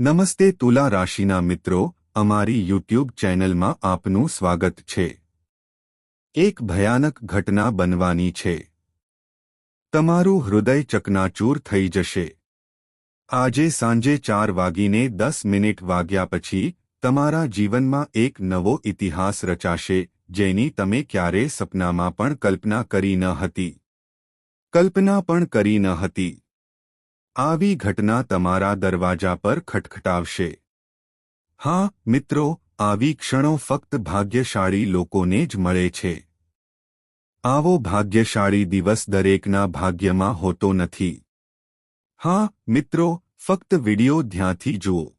નમસ્તે તુલા રાશિના મિત્રો, અમારી યુટ્યુબ ચેનલમાં આપનું સ્વાગત છે. એક ભયાનક ઘટના બનવાની છે. તમારું હૃદય ચકનાચૂર થઈ જશે. આજે સાંજે ચાર વાગીને દસ મિનિટ વાગ્યા પછી, તમારા જીવનમાં એક નવો ઇતિહાસ રચાશે, જેની તમે ક્યારેય સપનામાં પણ કલ્પના કરી ન હતી. કલ્પના પણ કરી ન હતી. આવી ઘટના તમારા દરવાજા પર ખટખટાવશે. હા, મિત્રો, આવી ક્ષણો ફક્ત ભાગ્યશાળી લોકોને જ મળે છે. આવો ભાગ્યશાળી દિવસ દરેકના ભાગ્યમાં હોતો નથી. હા, મિત્રો, ફક્ત વિડિયો ધ્યાંથી જુઓ.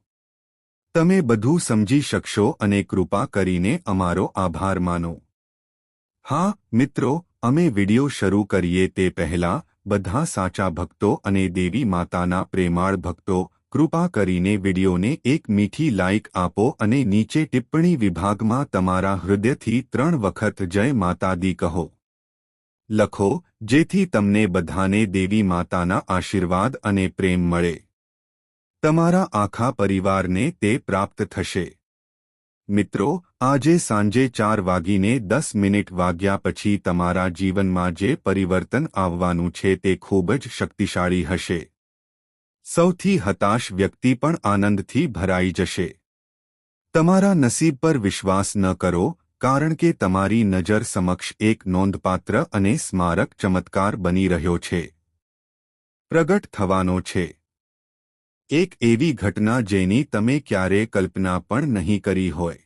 તમે બધું સમજી શકશો અને કૃપા કરીને અમારો આભાર માનો. હા, મિત્રો, અમે વિડિયો શરૂ કરીએ તે પહેલા બધા સાચા ભક્તો અને દેવી માતાના પ્રેમાળ ભક્તો, કૃપા કરીને વિડીયોને એક મીઠી લાઇક આપો અને નીચે ટિપ્પણી વિભાગમાં તમારા હૃદયથી ત્રણ વખત જય માતાદી કહો. લખો, જેથી તમને બધાને દેવી માતાના આશીર્વાદ અને પ્રેમ મળે. તમારા આખા પરિવારને તે પ્રાપ્ત થશે. મિત્રો, આજે સાંજે ચાર વાગીને દસ મિનિટ વાગ્યા પછી તમારા જીવનમાં જે પરિવર્તન આવવાનું છે તે ખૂબ જ શક્તિશાળી હશે. સૌથી હતાશ વ્યક્તિ પણ આનંદથી ભરાઈ જશે. તમારા નસીબ પર વિશ્વાસ ન કરો, કારણ કે તમારી નજર સમક્ષ એક નોંધપાત્ર અને સ્મારક ચમત્કાર બની રહ્યો છે. પ્રગટ થવાનો છે. એક એવી ઘટના જેની તમે ક્યારે કલ્પના પણ નહીં કરી હોય.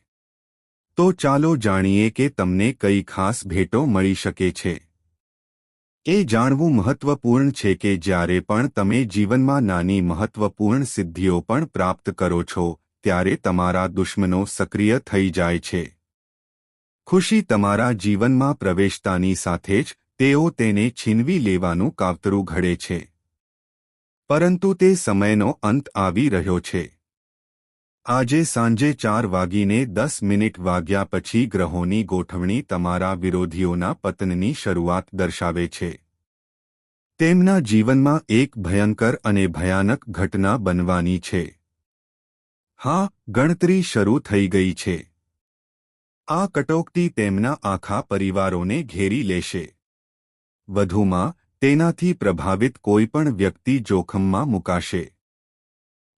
તો ચાલો જાણીએ કે તમને કઈ ખાસ ભેટો મળી શકે છે. એ જાણવું મહત્વપૂર્ણ છે કે જ્યારે પણ તમે જીવનમાં નાની મહત્વપૂર્ણ સિદ્ધિઓ પણ પ્રાપ્ત કરો છો, ત્યારે તમારા દુશ્મનો સક્રિય થઈ જાય છે. ખુશી તમારા જીવનમાં પ્રવેશતાની સાથે જ તેઓ તેને છીનવી લેવાનું કાવતરું ઘડે છે. પરંતુ તે સમયનો અંત આવી રહ્યો છે. આજે સાંજે ચાર વાગીને દસ મિનિટ વાગ્યા પછી ગ્રહોની ગોઠવણી તમારા વિરોધીઓના પતનની શરૂઆત દર્શાવે છે. તેમના જીવનમાં એક ભયંકર અને ભયાનક ઘટના બનવાની છે. હા, ગણતરી શરૂ થઈ ગઈ છે. આ કટોકટી તેમના આખા પરિવારોને ઘેરી લેશે. વધુમાં તેનાથી પ્રભાવિત કોઈપણ વ્યક્તિ જોખમમાં મુકાશે.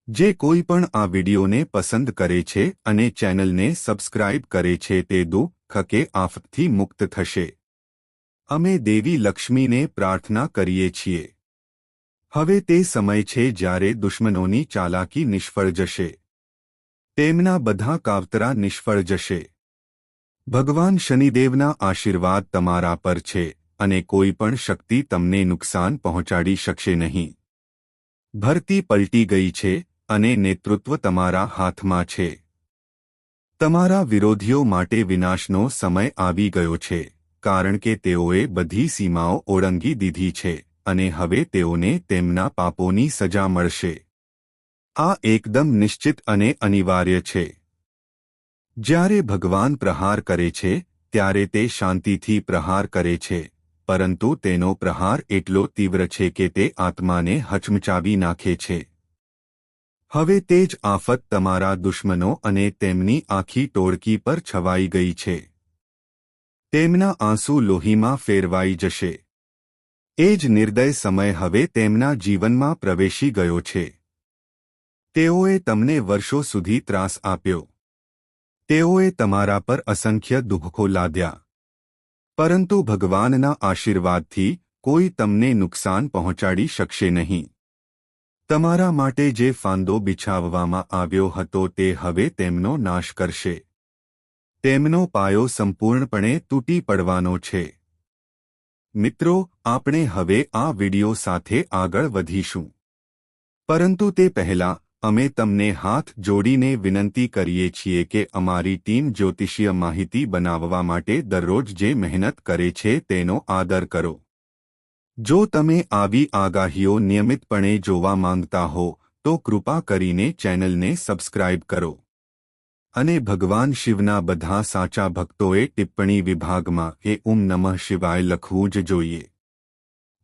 જે કોઈ પણ આ વિડીયોને પસંદ કરે છે અને ચેનલને સબસ્ક્રાઇબ કરે છે તે દુઃખ કે આફતથી મુક્ત થશે. અમે દેવી લક્ષ્મીને પ્રાર્થના કરીએ છીએ. હવે તે સમય છે જ્યારે દુશ્મનોની ચાલાકી નિષ્ફળ જશે. તેમના બધા કાવતરા નિષ્ફળ જશે. ભગવાન શનિદેવના આશીર્વાદ તમારા પર છે. અને કોઈ પણ શક્તિ તમને નુકસાન પહોંચાડી શકશે નહીં. ભરતી પલટી ગઈ છે અને નેતૃત્વ તમારા હાથમાં છે. તમારા વિરોધીઓ માટે વિનાશનો સમય આવી ગયો છે, કારણ કે તેઓએ બધી સીમાઓ ઓળંગી દીધી છે અને હવે તેઓને તેમના પાપોની સજા મળશે. આ એકદમ નિશ્ચિત અને અનિવાર્ય છે. જ્યારે ભગવાન પ્રહાર કરે છે, ત્યારે તે શાંતિથી પ્રહાર કરે છે. પરંતુ તેનો પ્રહાર એટલો તીવ્ર છે કે તે આત્માને હચમચાવી નાખે છે. હવે તે જ આફત તમારા દુશ્મનો અને તેમની આખી ટોળકી પર છવાઈ ગઈ છે. તેમના આંસુ લોહીમાં ફેરવાઈ જશે. એ જ નિર્દય સમય હવે તેમના જીવનમાં પ્રવેશી ગયો છે. તેઓએ તમને વર્ષો સુધી ત્રાસ આપ્યો. તેઓએ તમારા પર અસંખ્ય દુઃખો લાદ્યા. પરંતુ ભગવાનના આશીર્વાદથી કોઈ તમને નુકસાન પહોંચાડી શકશે નહીં. તમારા માટે જે ફાંદો બિછાવવામાં આવ્યો હતો તે હવે તેમનો નાશ કરશે. તેમનો પાયો સંપૂર્ણપણે તૂટી પડવાનો છે. મિત્રો, આપણે હવે આ વિડિયો સાથે આગળ વધીશું. પરંતુ તે પહેલા અમે તમને હાથ જોડીને વિનંતી કરીએ છીએ કે અમારી ટીમ જ્યોતિષીય માહિતી બનાવવા માટે દરરોજ જે મહેનત કરે છે તેનો આદર કરો. જો તમે આવી આગાહીઓ નિયમિતપણે જોવા માંગતા હો, તો કૃપા કરીને ચેનલને સબસ્ક્રાઇબ કરો. અને ભગવાન શિવના બધા સાચા ભક્તોએ ટિપ્પણી વિભાગમાં એ ઉમ નમઃ શિવાય લખવું જ જોઈએ.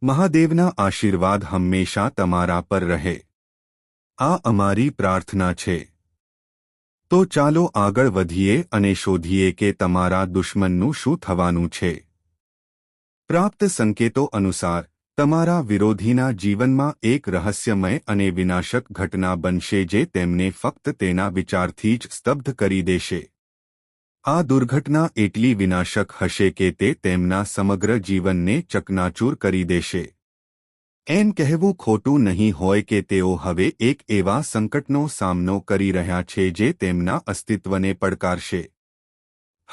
મહાદેવના આશીર્વાદ હંમેશા તમારા પર રહે. આ અમારી પ્રાર્થના છે. તો ચાલો આગળ વધીએ અને શોધીએ કે તમારા દુશ્મનનું શું થવાનું છે. પ્રાપ્ત સંકેતો અનુસાર, તમારા વિરોધીના જીવનમાં એક રહસ્યમય અને વિનાશક ઘટના બનશે જે તેમને ફક્ત તેના વિચારથી જ સ્તબ્ધ કરી દેશે. આ દુર્ઘટના એટલી વિનાશક હશે કે તે તેમના સમગ્ર જીવનને ચકનાચૂર કરી દેશે. એમ કહેવું ખોટું નહીં હોય કે તેઓ હવે એક એવા સંકટનો સામનો કરી રહ્યા છે જે તેમના અસ્તિત્વને પડકારશે.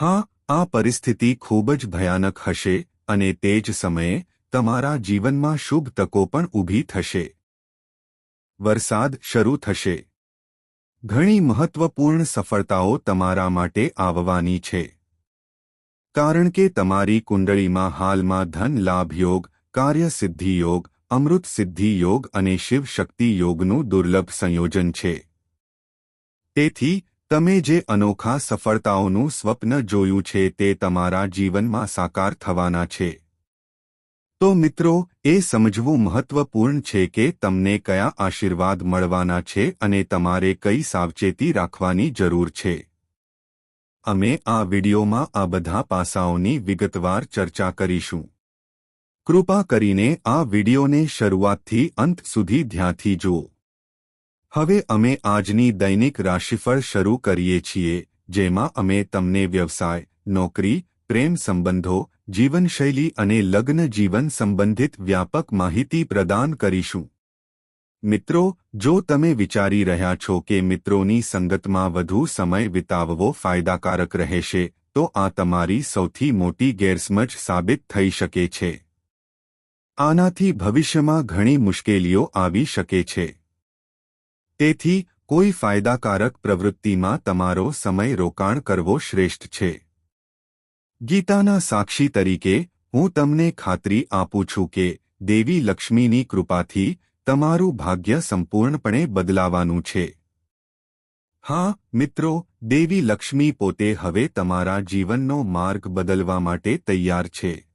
હા, આ પરિસ્થિતિ ખૂબ જ ભયાનક હશે અને તે જ સમયે તમારા જીવનમાં શુભ તકો પણ ઊભી થશે. વરસાદ શરૂ થશે. ઘણી મહત્વપૂર્ણ સફળતાઓ તમારા માટે આવવાની છે. કારણ કે તમારી કુંડળીમાં હાલમાં ધન લાભ યોગ, કાર્યસિદ્ધિ યોગ અમૃત સિદ્ધિ યોગ અને શિવ શક્તિ યોગનું દુર્લભ સંયોજન છે. તેથી, તમે જે અનોખા સફળતાઓનું સ્વપ્ન જોયું છે તે તમારા જીવનમાં સાકાર થવાના છે. તો મિત્રો, એ સમજવું મહત્વપૂર્ણ છે કે તમને કયા આશીર્વાદ મળવાના છે અને તમારે કઈ સાવચેતી રાખવાની જરૂર છે. અમે આ વિડિયોમાં આ બધા પાસાઓની વિગતવાર ચર્ચા કરીશું. કૃપા કરીને આ વિડિયોને શરૂઆતથી અંત સુધી ધ્યાનથી જુઓ. હવે અમે આજની દૈનિક રાશિફળ શરૂ કરીએ છીએ, જેમાં અમે તમને વ્યવસાય, નોકરી, પ્રેમ સંબંધો, જીવનશૈલી અને લગ્ન જીવન સંબંધિત વ્યાપક માહિતી પ્રદાન કરીશું. મિત્રો, જો તમે વિચારી રહ્યા છો કે મિત્રોની સંગતમાં વધુ સમય વિતાવવો ફાયદાકારક રહેશે, તો આ તમારી સૌથી મોટી ગેરસમજ સાબિત થઈ શકે છે. આનાથી ભવિષ્યમાં ઘણી મુશ્કેલીઓ આવી શકે છે. તેથી, કોઈ ફાયદાકારક પ્રવૃત્તિમાં તમારો સમય રોકાણ કરવો શ્રેષ્ઠ છે. ગીતાના સાક્ષી તરીકે, હું તમને ખાતરી આપું છું કે, દેવી લક્ષ્મીની કૃપાથી, તમારું ભાગ્ય સંપૂર્ણપણે બદલાવાનું છે. હા, મિત્રો, દેવી લક્ષ્મી પોતે હવે તમારા જીવનનો માર્ગ બદલવા માટે તૈયાર છે.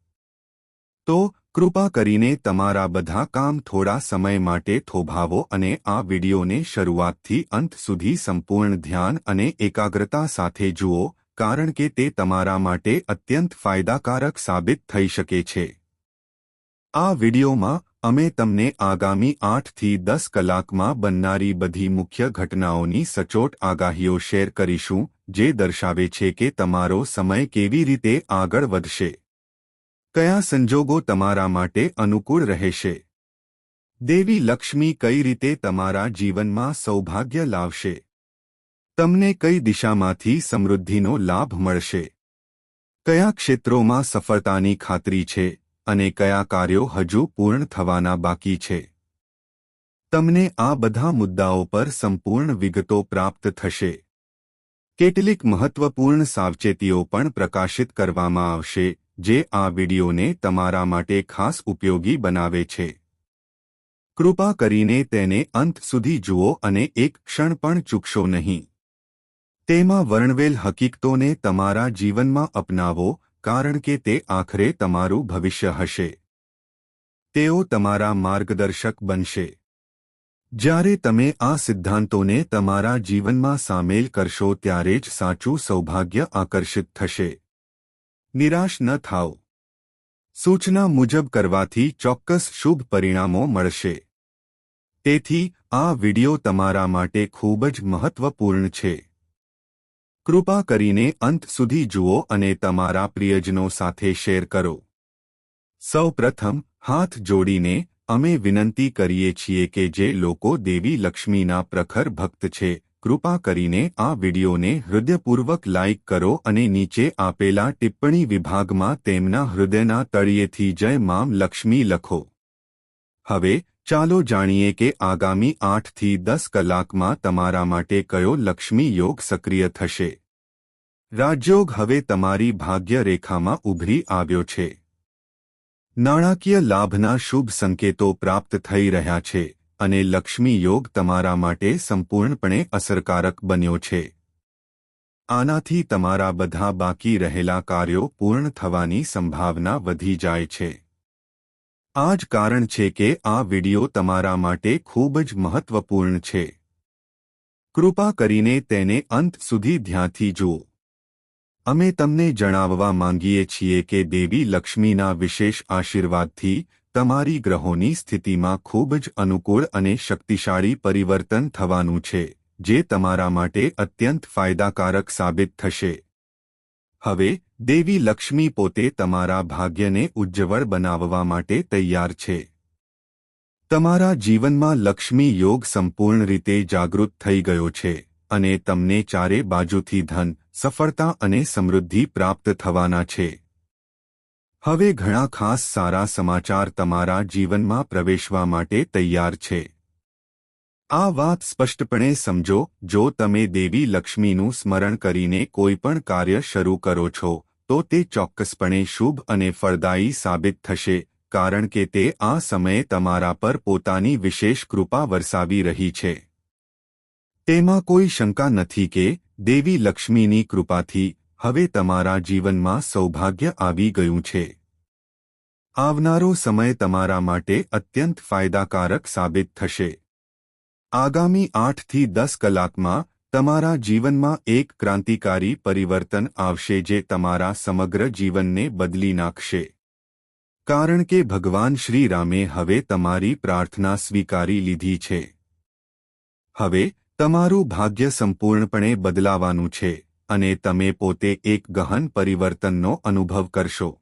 તો કૃપા કરીને તમારા બધા કામ થોડા સમય માટે થોભાવો અને આ વિડિયોને શરૂઆતથી અંત સુધી સંપૂર્ણ ધ્યાન અને એકાગ્રતા સાથે જુઓ, કારણ કે તે તમારા માટે અત્યંત ફાયદાકારક સાબિત થઈ શકે છે. આ વિડિયોમાં, અમે તમને આગામી આઠથી દસ કલાકમાં બનનારી બધી મુખ્ય ઘટનાઓની સચોટ આગાહીઓ શેર કરીશું, જે દર્શાવે છે કે તમારો સમય કેવી રીતે આગળ વધશે. કયા સંજોગો તમારા માટે અનુકૂળ રહેશે? દેવી લક્ષ્મી કઈ રીતે તમારા જીવનમાં સૌભાગ્ય લાવશે? તમને કઈ દિશામાંથી સમૃદ્ધિનો લાભ મળશે? કયા ક્ષેત્રોમાં સફળતાની ખાતરી છે અને કયા કાર્યો હજુ પૂર્ણ થવાના બાકી છે? તમને આ બધા મુદ્દાઓ પર સંપૂર્ણ વિગતો પ્રાપ્ત થશે. કેટલીક મહત્વપૂર્ણ સાવચેતીઓ પણ પ્રકાશિત કરવામાં આવશે જે આ વિડીયોને તમારા માટે ખાસ ઉપયોગી બનાવે છે. કૃપા કરીને તેને અંત સુધી જુઓ અને એક ક્ષણ પણ ચૂકશો નહીં. તેમાં વર્ણવેલ હકીકતોને તમારા જીવનમાં અપનાવો, કારણ કે તે આખરે તમારું ભવિષ્ય હશે. તેઓ તમારા માર્ગદર્શક બનશે. જ્યારે તમે આ સિદ્ધાંતોને તમારા જીવનમાં સામેલ કરશો ત્યારે જ સાચું સૌભાગ્ય આકર્ષિત થશે. નિરાશ ન થાઓ. સૂચના મુજબ કરવાથી ચોક્કસ શુભ પરિણામો મળશે. તેથી, આ વિડિયો તમારા માટે ખૂબ જ મહત્વપૂર્ણ છે. કૃપા કરીને અંત સુધી જુઓ અને તમારા પ્રિયજનો સાથે શેર કરો. સૌ પ્રથમ હાથ જોડીને, અમે વિનંતી કરીએ છીએ કે જે લોકો દેવી લક્ષ્મીના પ્રખર ભક્ત છે કૃપા કરીને આ વિડીયોને હૃદયપૂર્વક લાઇક કરો અને નીચે આપેલા ટિપ્પણી વિભાગમાં તેમના હૃદયના તળિયેથી જય મામ લક્ષ્મી લખો. હવે, ચાલો જાણીએ કે આગામી આઠથી દસ કલાકમાં તમારા માટે કયો લક્ષ્મી યોગ સક્રિય થશે. રાજયોગ હવે તમારી ભાગ્ય રેખામાં ઉભરી આવ્યો છે. નાણાકીય લાભના શુભ સંકેતો પ્રાપ્ત થઈ રહ્યા છે. અને લક્ષ્મી યોગ તમારા માટે સંપૂર્ણપણે અસરકારક બન્યો છે. આનાથી તમારા બધા બાકી રહેલા કાર્યો પૂર્ણ થવાની સંભાવના વધી જાય છે. આ જ કારણ છે કે આ વિડિયો તમારા માટે ખૂબ જ મહત્વપૂર્ણ છે. કૃપા કરીને તેને અંત સુધી ધ્યાનથી જુઓ. અમે તમને જણાવવા માંગીએ છીએ કે દેવી લક્ષ્મીના વિશેષ આશીર્વાદથી તમારી ગ્રહોની સ્થિતિમાં ખૂબ જ અનુકૂળ અને શક્તિશાળી પરિવર્તન થવાનું છે, જે તમારા માટે અત્યંત ફાયદાકારક સાબિત થશે. હવે, દેવી લક્ષ્મી પોતે તમારા ભાગ્યને ઉજ્જવળ બનાવવા માટે તૈયાર છે. તમારા જીવનમાં લક્ષ્મી યોગ સંપૂર્ણ રીતે જાગૃત થઈ ગયો છે, અને તમને ચારે બાજુથી ધન, સફળતા અને સમૃદ્ધિ પ્રાપ્ત થવાના છે. હવે ઘણા ખાસ સારા સમાચાર તમારા જીવનમાં પ્રવેશવા માટે તૈયાર છે. આ વાત સ્પષ્ટપણે સમજો, જો તમે દેવી લક્ષ્મીનું સ્મરણ કરીને કોઈપણ કાર્ય શરૂ કરો છો, તો તે ચોક્કસપણે શુભ અને ફળદાયી સાબિત થશે, કારણ કે તે આ સમયે તમારા પર પોતાની વિશેષ કૃપા વરસાવી રહી છે. તેમાં કોઈ શંકા નથી કે, દેવી લક્ષ્મીની કૃપાથી હવે તમારા જીવનમાં સૌભાગ્ય આવી ગયું છે. આવનારો સમય તમારા માટે અત્યંત ફાયદાકારક સાબિત થશે. આગામી આઠથી દસ કલાકમાં તમારા જીવનમાં એક ક્રાંતિકારી પરિવર્તન આવશે જે તમારા સમગ્ર જીવનને બદલી નાખશે. કારણ કે ભગવાન શ્રી રામે હવે તમારી પ્રાર્થના સ્વીકારી લીધી છે. હવે તમારું ભાગ્ય સંપૂર્ણપણે બદલાવાનું છે. અને તમે પોતે એક ગહન પરિવર્તનનો અનુભવ કરશો.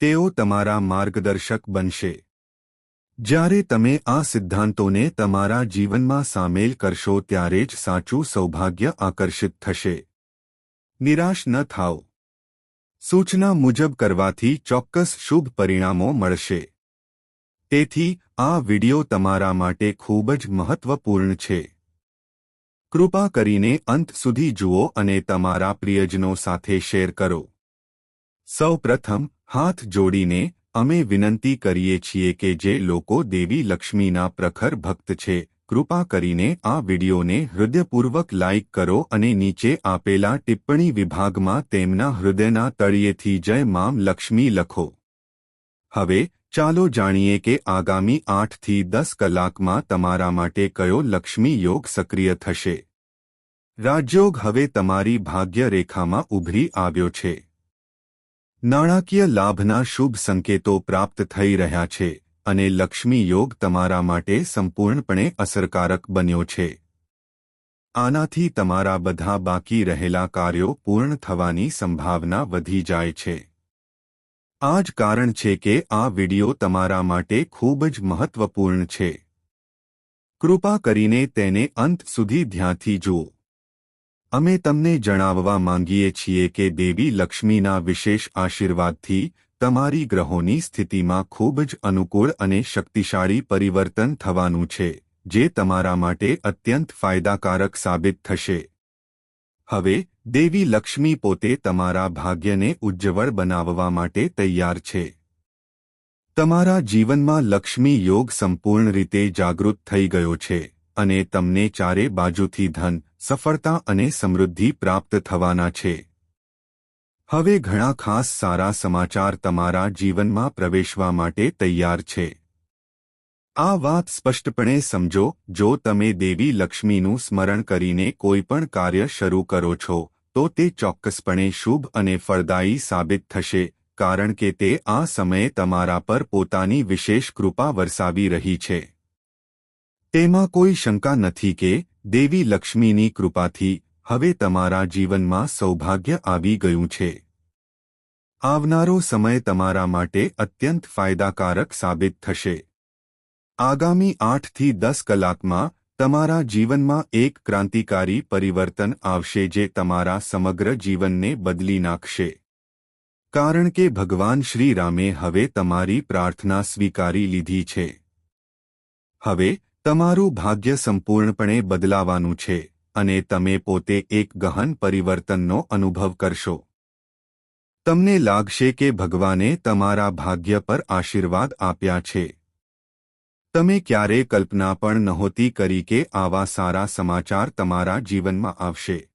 તેઓ તમારા માર્ગદર્શક બનશે. જ્યારે તમે આ સિદ્ધાંતોને તમારા જીવનમાં સામેલ કરશો ત્યારે જ સાચું સૌભાગ્ય આકર્ષિત થશે. નિરાશ ન થાઓ. સૂચના મુજબ કરવાથી ચોક્કસ શુભ પરિણામો મળશે. તેથી, આ વિડિયો તમારા માટે ખૂબ જ મહત્વપૂર્ણ છે. કૃપા કરીને અંત સુધી જુઓ અને તમારા પ્રિયજનો સાથે શેર કરો. સૌ પ્રથમ હાથ જોડીને અમે વિનંતી કરીએ છીએ કે જે લોકો દેવી લક્ષ્મીના પ્રખર ભક્ત છે, કૃપા કરીને આ વિડિયોને હૃદયપૂર્વક લાઇક કરો અને નીચે આપેલા ટિપ્પણી વિભાગમાં તેમના હૃદયના તળિયેથી જય મામ લક્ષ્મી લખો. હવે ચાલો જાણીએ કે આગામી આઠથી દસ કલાકમાં તમારા માટે કયો લક્ષ્મી યોગ સક્રિય થશે. રાજયોગ હવે તમારી ભાગ્યરેખામાં ઉભરી આવ્યો છે. નાણાકીય લાભના શુભ સંકેતો પ્રાપ્ત થઈ રહ્યા છે અને લક્ષ્મી યોગ તમારા માટે સંપૂર્ણપણે અસરકારક બન્યો છે. આનાથી તમારા બધા બાકી રહેલા કાર્યો પૂર્ણ થવાની સંભાવના વધી જાય છે. આ જ કારણ છે કે આ વિડિયો તમારા માટે ખૂબ જ મહત્વપૂર્ણ છે. કૃપા કરીને તેને અંત સુધી ધ્યાનથી જુઓ. અમે તમને જણાવવા માંગીએ છીએ કે દેવી લક્ષ્મીના વિશેષ આશીર્વાદથી તમારી ગ્રહોની સ્થિતિમાં ખૂબ જ અનુકૂળ અને શક્તિશાળી પરિવર્તન થવાનું છે, જે તમારા માટે અત્યંત ફાયદાકારક સાબિત થશે. હવે, દેવી લક્ષ્મી પોતે તમારા ભાગ્યને ઉજ્જવળ બનાવવા માટે તૈયાર છે. તમારા જીવનમાં લક્ષ્મી યોગ સંપૂર્ણ રીતે જાગૃત થઈ ગયો છે અને તમને ચારે બાજુથી ધન, સફળતા અને સમૃદ્ધિ પ્રાપ્ત થવાના છે. હવે ઘણા ખાસ સારા સમાચાર તમારા જીવનમાં પ્રવેશવા માટે તૈયાર છે. આ વાત સ્પષ્ટપણે સમજો, જો તમે દેવી લક્ષ્મીનું સ્મરણ કરીને કોઈપણ કાર્ય શરૂ કરો છો, તો તે ચોક્કસપણે શુભ અને ફળદાયી સાબિત થશે, કારણ કે તે આ સમયે તમારા પર પોતાની વિશેષ કૃપા વરસાવી રહી છે. તેમાં કોઈ શંકા નથી કે, દેવી લક્ષ્મીની કૃપાથી, હવે તમારા જીવનમાં સૌભાગ્ય આવી ગયું છે. આવનારો સમય તમારા માટે અત્યંત ફાયદાકારક સાબિત થશે. આગામી આઠથી દસ કલાકમાં તમારા જીવનમાં એક ક્રાંતિકારી પરિવર્તન આવશે જે તમારા સમગ્ર જીવનને બદલી નાખશે. કારણ કે ભગવાન શ્રી રામે હવે તમારી પ્રાર્થના સ્વીકારી લીધી છે. હવે તમારું ભાગ્ય સંપૂર્ણપણે બદલાવાનું છે અને તમે પોતે એક ગહન પરિવર્તનનો અનુભવ કરશો. તમને લાગશે કે ભગવાને તમારા ભાગ્ય પર આશીર્વાદ આપ્યા છે. તમે ક્યારે કલ્પના પણ નહોતી કરી કે આવા સારા સમાચાર તમારા જીવનમાં આવશે.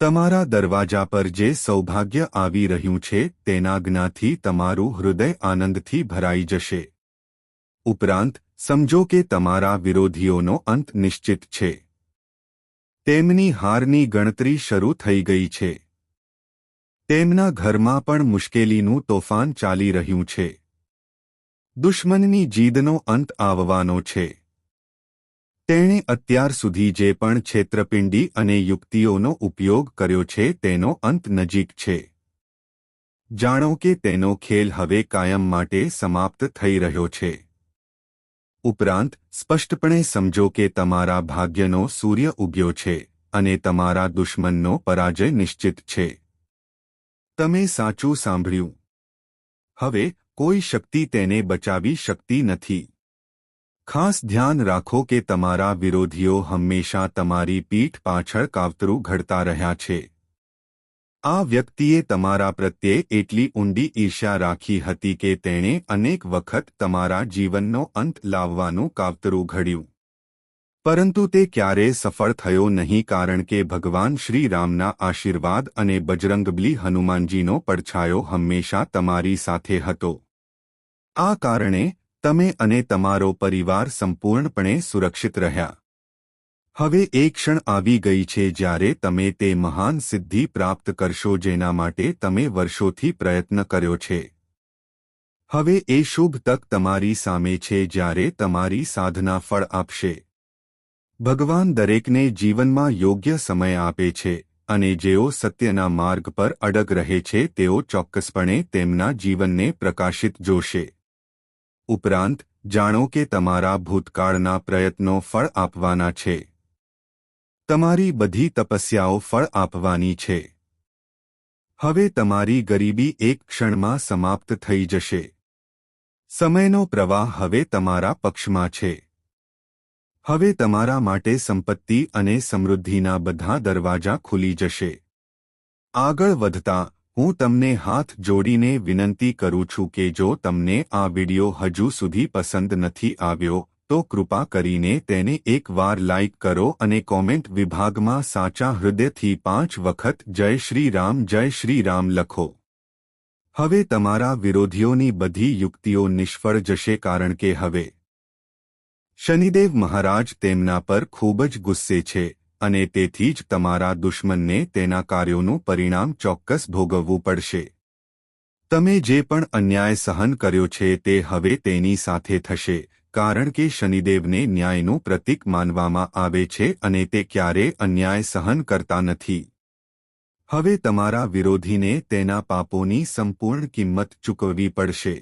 તમારા દરવાજા પર જે સૌભાગ્ય આવી રહ્યું છે, તેના જ્ઞાથી તમારું હૃદય આનંદથી ભરાઈ જશે. ઉપરાંત, સમજો કે તમારા વિરોધીઓનો અંત નિશ્ચિત છે. તેમની હારની ગણતરી શરૂ થઈ ગઈ છે. તેમના ઘરમાં પણ મુશ્કેલીનું તોફાન ચાલી રહ્યું છે. દુશ્મનની જીદનો અંત આવવાનો છે. તેણે અત્યાર સુધી જે પણ છેત્રપિંડી અને યુક્તિઓનો ઉપયોગ કર્યો છે તેનો અંત નજીક છે. જાણો કે તેનો ખેલ હવે કાયમ માટે સમાપ્ત થઈ રહ્યો છે. ઉપરાંત, સ્પષ્ટપણે સમજો કે તમારા ભાગ્યનો સૂર્ય ઉગ્યો છે અને તમારા દુશ્મનનો પરાજય નિશ્ચિત છે. તમે સાચું સાંભળ્યું. હવે કોઈ શક્તિ તેને બચાવી શકતી નથી. ખાસ ધ્યાન રાખો કે તમારા વિરોધીઓ હંમેશા તમારી પીઠ પાછળ કાવતરું ઘડતા રહ્યા છે. આ વ્યક્તિએ તમારા પ્રત્યે એટલી ઊંડી ઈર્ષ્યા રાખી હતી કે તેણે અનેક વખત તમારા જીવનનો અંત લાવવાનું કાવતરું ઘડ્યું. પરંતુ તે ક્યારેય સફળ થયો નહીં કારણ કે ભગવાન શ્રીરામના આશીર્વાદ અને બજરંગબલી હનુમાનજીનો પડછાયો હંમેશા તમારી સાથે હતો. આ કારણે તમે અને તમારો પરિવાર સંપૂર્ણપણે સુરક્ષિત રહ્યા. હવે એ ક્ષણ આવી ગઈ છે જ્યારે તમે તે મહાન સિદ્ધિ પ્રાપ્ત કરશો જેના માટે તમે વર્ષોથી પ્રયત્ન કર્યો છે. હવે એ શુભ તક તમારી સામે છે જ્યારે તમારી સાધના ફળ આપશે. ભગવાન દરેકને જીવનમાં યોગ્ય સમય આપે છે અને જેઓ સત્યના માર્ગ પર અડગ રહે છે તેઓ ચોક્કસપણે તેમના જીવનને પ્રકાશિત જોશે. ઉપરાંત, જાણો કે તમારા ભૂતકાળના પ્રયત્નો ફળ આપવાના છે. તમારી બધી તપસ્યાઓ ફળ આપવાની છે. હવે તમારી ગરીબી એક ક્ષણમાં સમાપ્ત થઈ જશે. સમયનો પ્રવાહ હવે તમારા પક્ષમાં છે. હવે તમારા માટે સંપત્તિ અને સમૃદ્ધિના બધા દરવાજા ખુલી જશે. આગળ વધતા હું તમને હાથ જોડીને વિનંતી કરું છું કે જો તમને આ વિડિયો હજુ સુધી પસંદ નથી આવ્યો, તો કૃપા કરીને તેને એકવાર લાઇક કરો અને કોમેન્ટ વિભાગમાં સાચા હૃદયથી પાંચ વખત જય શ્રી રામ, જય શ્રી રામ લખો. હવે તમારા વિરોધીઓની બધી યુક્તિઓ નિષ્ફળ જશે કારણ કે હવે શનિદેવ મહારાજ તેમના પર ખૂબ જ ગુસ્સે છે. અને તેથી જ તમારા દુશ્મનને તેના કાર્યોનું પરિણામ ચોક્કસ ભોગવવું પડશે. તમે જે પણ અન્યાય સહન કર્યો છે તે હવે તેની સાથે થશે, કારણ કે શનિદેવને ન્યાયનું પ્રતીક માનવામાં આવે છે અને તે ક્યારે અન્યાય સહન કરતા નથી. હવે તમારા વિરોધીને તેના પાપોની સંપૂર્ણ કિંમત ચૂકવવી પડશે.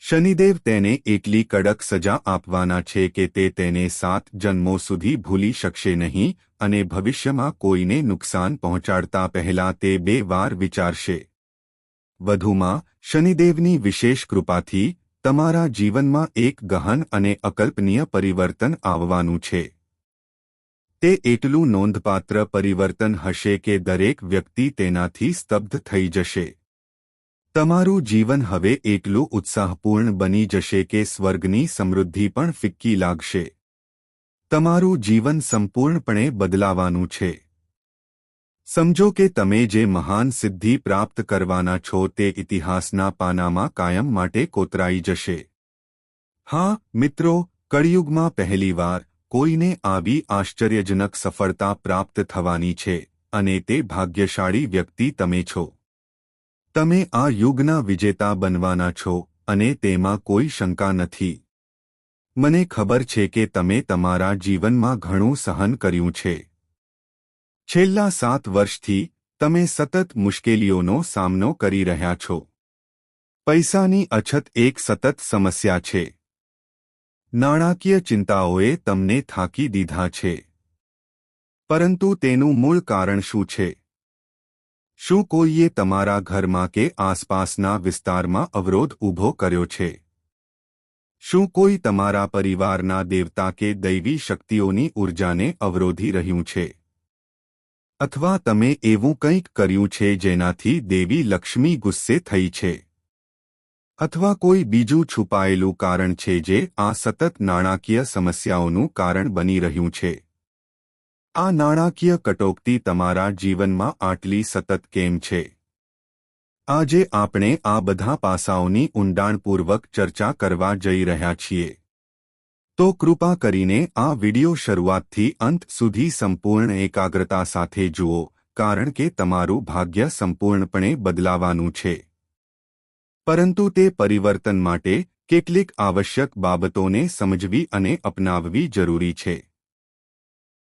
શનિદેવ તેને એટલી કડક સજા આપવાના છે કે તે તેને સાત જન્મો સુધી ભૂલી શકશે નહીં અને ભવિષ્યમાં કોઈને નુકસાન પહોંચાડતા પહેલા તે બે વાર વિચારશે. વધુમાં, શનિદેવની વિશેષ કૃપાથી તમારા જીવનમાં એક ગહન અને અકલ્પનીય પરિવર્તન આવવાનું છે. તે એટલું નોંધપાત્ર પરિવર્તન હશે કે દરેક વ્યક્તિ તેનાથી સ્તબ્ધ થઈ જશે. તમારું જીવન હવે એટલું ઉત્સાહપૂર્ણ બની જશે કે સ્વર્ગની સમૃદ્ધિ પણ ફિક્કી લાગશે. તમારું જીવન સંપૂર્ણપણે બદલાવાનું છે. સમજો કે તમે જે મહાન સિદ્ધિ પ્રાપ્ત કરવાના છો તે ઇતિહાસના પાનામાં કાયમ માટે કોતરાઈ જશે. હા, મિત્રો, કળિયુગમાં પહેલીવાર કોઈને આવી આશ્ચર્યજનક સફળતા પ્રાપ્ત થવાની છે, અને તે ભાગ્યશાળી વ્યક્તિ તમે છો. તમે આ યુગના વિજેતા બનવાના છો અને તેમાં કોઈ શંકા નથી. મને ખબર છે કે તમે તમારા જીવનમાં ઘણું સહન કર્યું છે. છેલ્લા સાત વર્ષથી તમે સતત મુશ્કેલીઓનો સામનો કરી રહ્યા છો. પૈસાની અછત એક સતત સમસ્યા છે. નાણાકીય ચિંતાઓએ તમને થાકી દીધા છે. પરંતુ તેનું મૂળ કારણ શું છે? શું કોઈએ તમારા ઘરમાં કે આસપાસના વિસ્તારમાં અવરોધ ઊભો કર્યો છે? શું કોઈ તમારા પરિવારના દેવતા કે દૈવી શક્તિઓની ઊર્જાને અવરોધી રહ્યું છે? અથવા તમે એવું કંઈક કર્યું છે જેનાથી દેવી લક્ષ્મી ગુસ્સે થઈ છે? અથવા કોઈ બીજું છુપાયેલું કારણ છે જે આ સતત નાણાકીય સમસ્યાઓનું કારણ બની રહ્યું છે? આ નાણાકીય કટોકટી તમારા જીવનમાં આટલી સતત કેમ છે? આજે આપણે આ બધા પાસાઓની ઊંડાણપૂર્વક ચર્ચા કરવા જઈ રહ્યા છીએ. તો કૃપા કરીને આ વિડિયો શરૂઆતથી અંત સુધી સંપૂર્ણ એકાગ્રતા સાથે જુઓ, કારણ કે તમારું ભાગ્ય સંપૂર્ણપણે બદલાવાનું છે. પરંતુ તે પરિવર્તન માટે કેટલીક આવશ્યક બાબતોને સમજવી અને અપનાવવી જરૂરી છે.